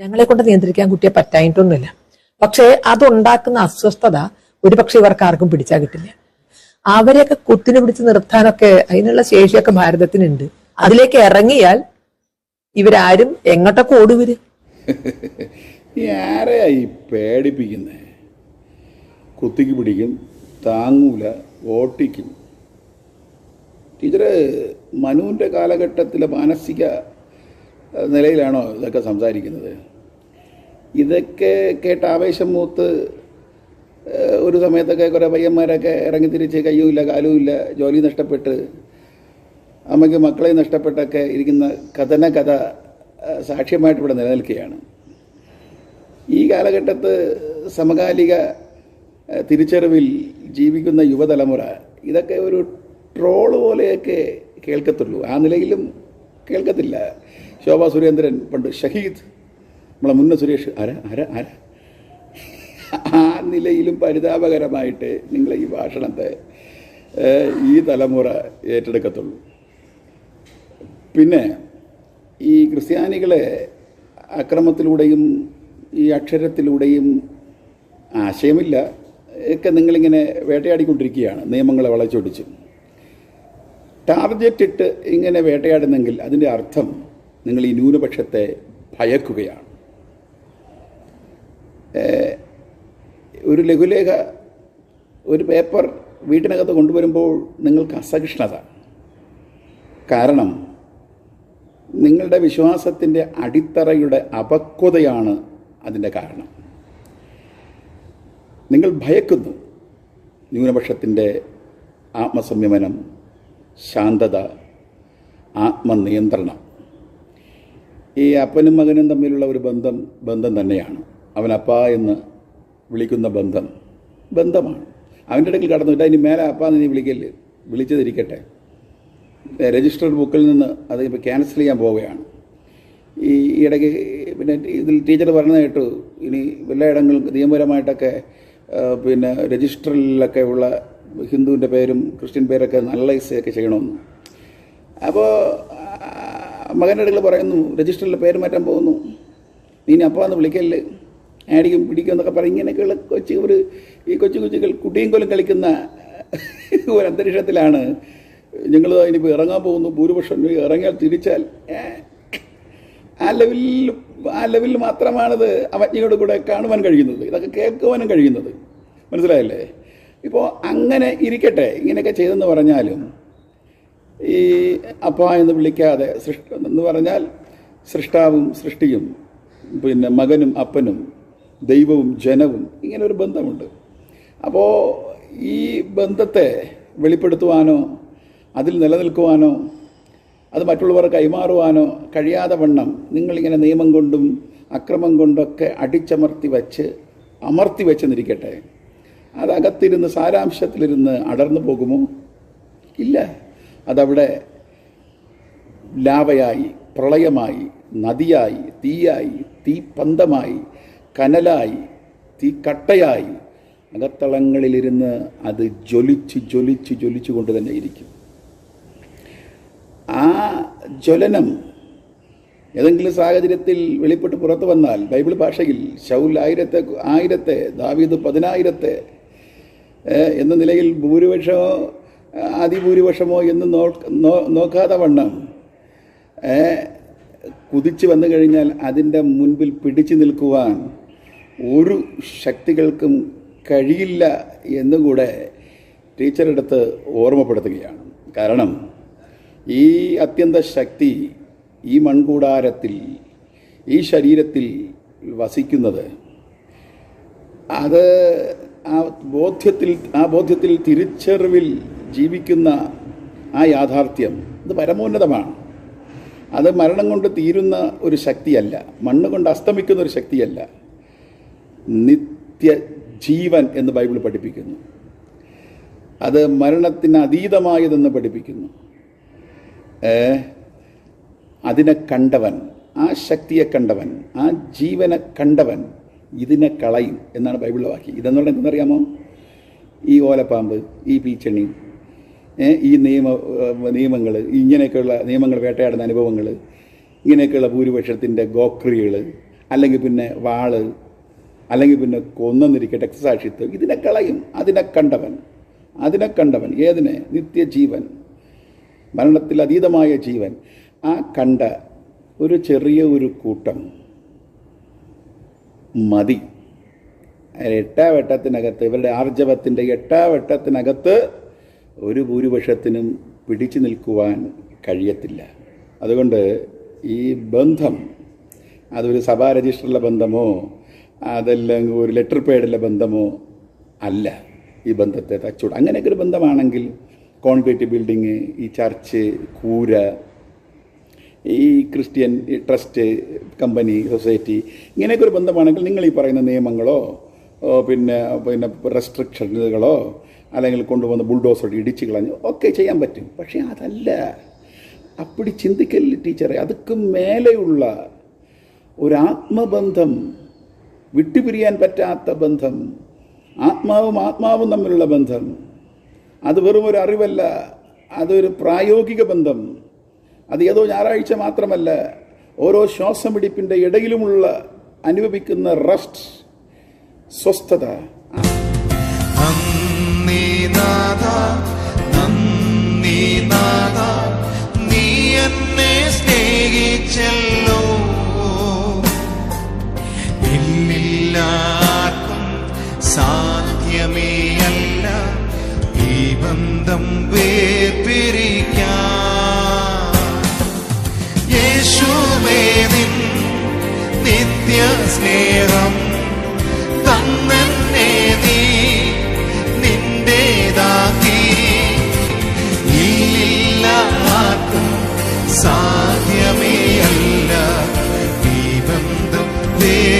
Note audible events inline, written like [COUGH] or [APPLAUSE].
ഞങ്ങളെ കൊണ്ട് നിയന്ത്രിക്കാൻ കുട്ടിയെ പറ്റായിട്ടൊന്നുമില്ല. പക്ഷേ അതുണ്ടാക്കുന്ന അസ്വസ്ഥത ഒരുപക്ഷെ ഇവർക്ക് ആർക്കും പിടിച്ചാൽ കിട്ടില്ല. അവരെയൊക്കെ കുത്തിനു പിടിച്ച് നിർത്താനൊക്കെ അതിനുള്ള ശേഷിയൊക്കെ ഭാരതത്തിനുണ്ട്. അതിലേക്ക് ഇറങ്ങിയാൽ ഇവരാരും എങ്ങോട്ടൊക്കെ ഓടുവര്? [LAUGHS] ഈ പേടിപ്പിക്കുന്നേ? കുത്തിക്ക് പിടിക്കും താങ്ങൂല ഓട്ടിക്കും ടീച്ചറ് മനുവിന്റെ കാലഘട്ടത്തിലെ മാനസിക നിലയിലാണോ ഇതൊക്കെ സംസാരിക്കുന്നത്? ഇതൊക്കെ കേട്ട് ആവേശം മൂത്ത് ഒരു സമയത്തൊക്കെ കുറേ പയ്യന്മാരൊക്കെ ഇറങ്ങി തിരിച്ച് കയ്യുമില്ല ഇല്ല ജോലി നഷ്ടപ്പെട്ട് അമ്മയ്ക്ക് മക്കളെ നഷ്ടപ്പെട്ടൊക്കെ ഇരിക്കുന്ന കഥന കഥ സാക്ഷ്യമായിട്ട് ഇവിടെ നിലനിൽക്കുകയാണ്. ഈ കാലഘട്ടത്ത് സമകാലിക തിരിച്ചറിവിൽ ജീവിക്കുന്ന യുവതലമുറ ഇതൊക്കെ ഒരു ട്രോൾ പോലെയൊക്കെ കേൾക്കത്തുള്ളൂ. ആ നിലയിലും കേൾക്കത്തില്ല. ശോഭാ സുരേന്ദ്രൻ പണ്ട് ഷഹീദ്. നമ്മളെ മുന്ന സുരേഷ് അര അര അര ആ നിലയിലും പരിതാപകരമായിട്ട് നിങ്ങൾ ഈ ഭാഷണത്തെ ഈ തലമുറ ഏറ്റെടുക്കത്തുള്ളൂ. പിന്നെ ഈ ക്രിസ്ത്യാനികളെ അക്രമത്തിലൂടെയും ഈ അക്ഷരത്തിലൂടെയും ആശയമില്ല. ഒക്കെ നിങ്ങളിങ്ങനെ വേട്ടയാടിക്കൊണ്ടിരിക്കുകയാണ് നിയമങ്ങളെ വളച്ചൊടിച്ച്. ടാർഗറ്റ് ഇട്ട് ഇങ്ങനെ വേട്ടയാടുന്നെങ്കിൽ അതിന്റെ അർത്ഥം നിങ്ങൾ ഈ ന്യൂനപക്ഷത്തെ ഭയക്കുകയാണ്. ഒരു ലഘുലേഖ ഒരു പേപ്പർ വീട്ടിനകത്ത് കൊണ്ടുവരുമ്പോൾ നിങ്ങൾക്ക് അസഹിഷ്ണുത കാരണം നിങ്ങളുടെ വിശ്വാസത്തിന്റെ അടിത്തറയുടെ അപക്വതയാണ് അതിന്റെ കാരണം. നിങ്ങൾ ഭയക്കുന്നു ന്യൂനപക്ഷത്തിന്റെ ആത്മസംയമനം ശാന്തത ആത്മനിയന്ത്രണം. ഈ അപ്പനും മകനും തമ്മിലുള്ള ഒരു ബന്ധം ബന്ധം തന്നെയാണ്. അവൻ അപ്പ എന്ന് വിളിക്കുന്ന ബന്ധം ബന്ധമാണ്. അവന്റെ ഇടയ്ക്ക് കടന്നിട്ട് അതിന് മേലെ അപ്പ നീ വിളിക്കൽ വിളിച്ചതിരിക്കട്ടെ. രജിസ്റ്റർഡ് ബുക്കിൽ നിന്ന് അത് ഇപ്പോൾ ക്യാൻസൽ ചെയ്യാൻ പോവുകയാണ്. ഈ ഇടയ്ക്ക് പിന്നെ ഇതിൽ ടീച്ചർ പറഞ്ഞ കേട്ടു. ഇനി എല്ലായിടങ്ങളും നിയമപരമായിട്ടൊക്കെ പിന്നെ രജിസ്റ്ററിലൊക്കെ ഉള്ള ഹിന്ദുവിന്റെ പേരും ക്രിസ്ത്യൻ പേരൊക്കെ നല്ലൈസൊക്കെ ചെയ്യണമെന്ന്. അപ്പോൾ മകന്റെ അടുക്കൽ പറയുന്നു രജിസ്റ്ററിൽ പേര് മാറ്റാൻ പോകുന്നു. നീ അപ്പ അപ്പോൾ എന്ന് വിളിക്കല്ലേ? ആടിക്കും പിടിക്കും എന്നൊക്കെ പറയും. ഇങ്ങനെയൊക്കെയുള്ള കൊച്ചു ഒരു ഈ കൊച്ചു കൊച്ചുകൾ കുട്ടിയും കൊല്ലം കളിക്കുന്ന ഒരു അന്തരീക്ഷത്തിലാണ് ഞങ്ങൾ ഇനിയിപ്പോൾ ഇറങ്ങാൻ പോകുന്നു. ഭൂരിപക്ഷം ഇറങ്ങിയാൽ തിരിച്ചാൽ ആ ലെവലിൽ ആ ലെവലിൽ മാത്രമാണിത് അവജ്ഞയോട് കൂടെ കാണുവാൻ കഴിയുന്നത്. ഇതൊക്കെ കേൾക്കുവാനും കഴിയുന്നത്. മനസ്സിലായല്ലേ? ഇപ്പോൾ അങ്ങനെ ഇരിക്കട്ടെ ഇങ്ങനെയൊക്കെ ചെയ്തെന്ന് പറഞ്ഞാലും ഈ അപ്പ എന്ന് വിളിക്കാതെ സൃഷ്ട എന്ന് പറഞ്ഞാൽ സൃഷ്ടാവും സൃഷ്ടിയും പിന്നെ മകനും അപ്പനും ദൈവവും ജനവും ഇങ്ങനെ ഒരു ബന്ധമുണ്ട്. അപ്പോൾ ഈ ബന്ധത്തെ വെളിപ്പെടുത്തുവാനോ അതിൽ നിലനിൽക്കുവാനോ അത് മറ്റുള്ളവർ കൈമാറുവാനോ കഴിയാതെ വണ്ണം നിങ്ങളിങ്ങനെ നിയമം കൊണ്ടും അക്രമം കൊണ്ടൊക്കെ അടിച്ചമർത്തി വച്ച് അമർത്തി വെച്ചെന്നിരിക്കട്ടെ അതകത്തിരുന്ന് സാരാംശത്തിലിരുന്ന് അടർന്നു പോകുമോ? ഇല്ല. അതവിടെ ലാവയായി പ്രളയമായി നദിയായി തീയായി തീപ്പന്തമായി കനലായി തീക്കട്ടയായി അകത്തളങ്ങളിലിരുന്ന് അത് ജ്വലിച്ച് ജ്വലിച്ച് ജ്വലിച്ചു കൊണ്ട് തന്നെ ഇരിക്കും. ആ ജ്വലനം ഏതെങ്കിലും സാഹചര്യത്തിൽ വെളിപ്പെട്ട് പുറത്തു വന്നാൽ ബൈബിൾ ഭാഷയിൽ ശൗൽ ആയിരത്തെ ആയിരത്തെ ദാവീദ് പതിനായിരത്തെ എന്ന നിലയിൽ ഭൂരിപക്ഷമോ അതിഭൂരിപക്ഷമോ എന്ന് നോക്കാതെ വണ്ണം. കുതിച്ചു വന്നു കഴിഞ്ഞാൽ അതിന്റെ മുൻപിൽ പിടിച്ചു നിൽക്കുവാൻ ഒരു ശക്തികൾക്കും കഴിയില്ല എന്നുകൂടെ ടീച്ചറെടുത്ത് ഓർമ്മപ്പെടുത്തുകയാണ്. കാരണം ഈ അത്യന്ത ശക്തി ഈ മൺകൂടാരത്തിൽ ഈ ശരീരത്തിൽ വസിക്കുന്നത് അത് ആ ബോധ്യത്തിൽ ആ ബോധ്യത്തിൽ തിരിച്ചറിവിൽ ജീവിക്കുന്ന ആ യാഥാർത്ഥ്യം അത് പരമോന്നതമാണ്. അത് മരണം കൊണ്ട് തീരുന്ന ഒരു ശക്തിയല്ല. മണ്ണ് കൊണ്ട് അസ്തമിക്കുന്ന ഒരു ശക്തിയല്ല. നിത്യ ജീവൻ എന്ന് ബൈബിൾ പഠിപ്പിക്കുന്നു. അത് മരണത്തിന് അതീതമായതെന്ന് പഠിപ്പിക്കുന്നു. അതിനെ കണ്ടവൻ ആ ശക്തിയെ കണ്ടവൻ ആ ജീവനെ കണ്ടവൻ ഇതിനെ കളയും എന്നാണ് ബൈബിളിലെ വാക്യം. പറഞ്ഞാൽ എന്തെന്നറിയാമോ ഈ ഓലപ്പാമ്പ് ഈ പീച്ചണി ഈ നിയമ നിയമങ്ങൾ ഇങ്ങനെയൊക്കെയുള്ള നിയമങ്ങൾ വേട്ടയാടുന്ന അനുഭവങ്ങൾ ഇങ്ങനെയൊക്കെയുള്ള ഭൂരിപക്ഷത്തിന്റെ ഗോക്രികൾ അല്ലെങ്കിൽ പിന്നെ വാൾ അല്ലെങ്കിൽ പിന്നെ കൊന്നെന്നിരിക്കട്ടെ രക്തസാക്ഷിത്വം ഇതിനെ കളയും. അതിനെ കണ്ടവൻ അതിനെ കണ്ടവൻ ഏതിനെ? നിത്യജീവൻ മരണത്തിൽ അതീതമായ ജീവൻ. ആ കണ്ട ഒരു ചെറിയ ഒരു കൂട്ടം മതി. എട്ടാവട്ടത്തിനകത്ത് ഇവരുടെ ആർജവത്തിന്റെ എട്ടാവട്ടത്തിനകത്ത് ഒരു ഭൂരിപക്ഷത്തിനും പിടിച്ചു നിൽക്കുവാൻ കഴിയത്തില്ല. അതുകൊണ്ട് ഈ ബന്ധം അതൊരു സഭാ രജിസ്റ്ററിലെ ബന്ധമോ അതല്ലെങ്കിൽ ഒരു ലെറ്റർ പേഡിലെ ബന്ധമോ അല്ല. ഈ ബന്ധത്തെ തച്ചൂട് അങ്ങനെയൊക്കെ ഒരു ബന്ധമാണെങ്കിൽ കോൺക്രീറ്റ് ബിൽഡിങ് ഈ ചർച്ച് കൂര ഈ ക്രിസ്ത്യൻ ട്രസ്റ്റ് കമ്പനി സൊസൈറ്റി ഇങ്ങനെയൊക്കെ ഒരു ബന്ധമാണെങ്കിൽ നിങ്ങൾ ഈ പറയുന്ന നിയമങ്ങളോ പിന്നെ പിന്നെ റെസ്ട്രിക്ഷനുകളോ അല്ലെങ്കിൽ കൊണ്ടുവന്ന് ബുൾഡോസർ ഇടിച്ചു കളഞ്ഞു ഒക്കെ ചെയ്യാൻ പറ്റും. പക്ഷേ അതല്ല. അപ്പടി ചിന്തിക്കല്ല ടീച്ചറെ അതൊക്കെ മേലെയുള്ള ഒരാത്മബന്ധം വിട്ടുപിരിയാൻ പറ്റാത്ത ബന്ധം ആത്മാവും ആത്മാവും തമ്മിലുള്ള ബന്ധം അത് വെറും ഒരു അറിവല്ല അതൊരു പ്രായോഗിക ബന്ധം അത് ഏതോ ഞായറാഴ്ച മാത്രമല്ല ഓരോ ശ്വാസം പിടിപ്പിന്റെ ഇടയിലുമുള്ള അനുഭവിക്കുന്ന റസ്റ്റ് സ്വസ്ഥത. see